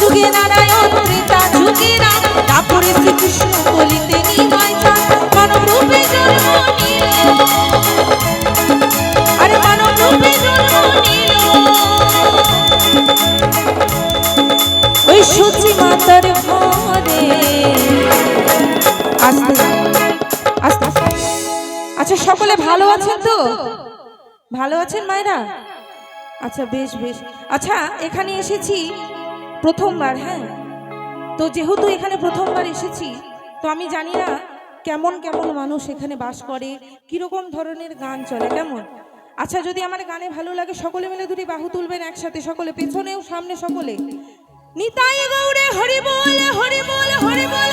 যুগে নারায়ণ ত্রেতা যুগে রাম তারপরে শ্রীকৃষ্ণ বলিতে নিমায় ভালো আছেন মায়েরা? আচ্ছা বেশ বেশ। আচ্ছা এখানে এসেছি প্রথমবার হ্যাঁ? তো যেহেতু এখানে প্রথমবার এসেছি, তো আমি জানি না কেমন কেমন মানুষ এখানে বাস করে, কীরকম ধরনের গান চলে, কেমন? আচ্ছা যদি আমার গানে ভালো লাগে, সকলে মিলে দুটি বাহু তুলবেন একসাথে, সকলে, পেছনেও, সামনে, সকলে। নিতাই গৌরে হরি বল হরি বল হরি বল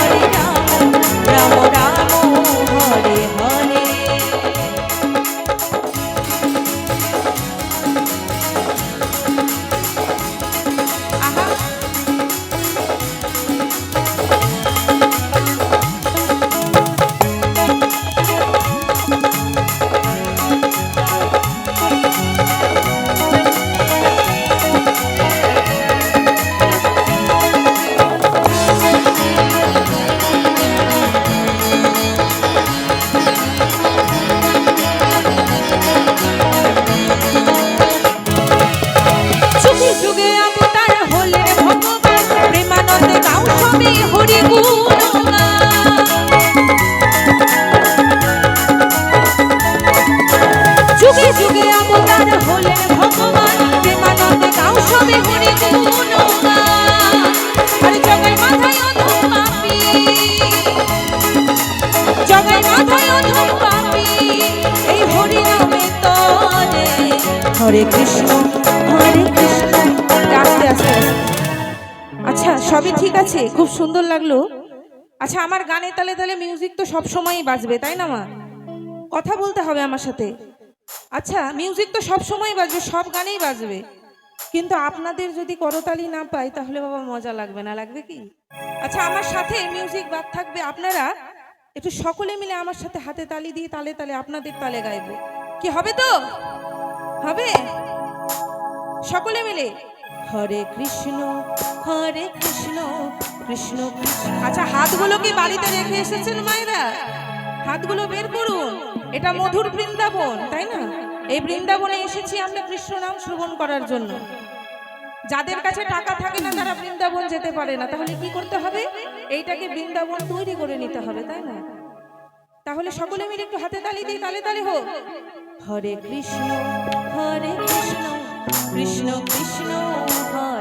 হরে কৃষ্ণ হরে কৃষ্ণ। আস্তে আস্তে। আচ্ছা সবই ঠিক আছে? খুব সুন্দর লাগল। আচ্ছা আমার গানে তালে তালে মিউজিক তো সব সময়ই বাজবে, তাই না মা? কথা বলতে হবে আমার সাথে। আচ্ছা মিউজিক তো সব সময় বাজবে, সব গানেই বাজবে। কিন্তু আপনাদের যদি করতালি না পাই, তাহলে বাবা মজা লাগবে না, লাগবে কি? আচ্ছা আমার সাথে মিউজিক বাদ থাকবে আপনারা। একটু সকলে মিলে আমার সাথে হাতে তালি দিয়ে তালে তালে আপনাদের তালে গাইবো। কি হবে তো? হবে? সকলে মিলে। হরে কৃষ্ণ হরে কৃষ্ণ কৃষ্ণ কৃষ্ণ। আচ্ছা হাতগুলো কি বাড়িতে রেখে এসেছেন মায়েরা? হাতগুলো বের করুন। এটা মধুর বৃন্দাবন, তাই না? এই বৃন্দাবনে এসেছি আমরা কৃষ্ণ নাম শ্রবণ করার জন্য। যাদের কাছে টাকা থাকে না, তারা বৃন্দাবন যেতে পারে না। তাহলে কি করতে হবে? এইটাকে বৃন্দাবন তৈরি করে নিতে হবে, তাই না? তাহলে সকলে মিলে একটু হাতে তালি দিই তালে তালে হোক। হরে কৃষ্ণ হরে কৃষ্ণ কৃষ্ণ কৃষ্ণ হরে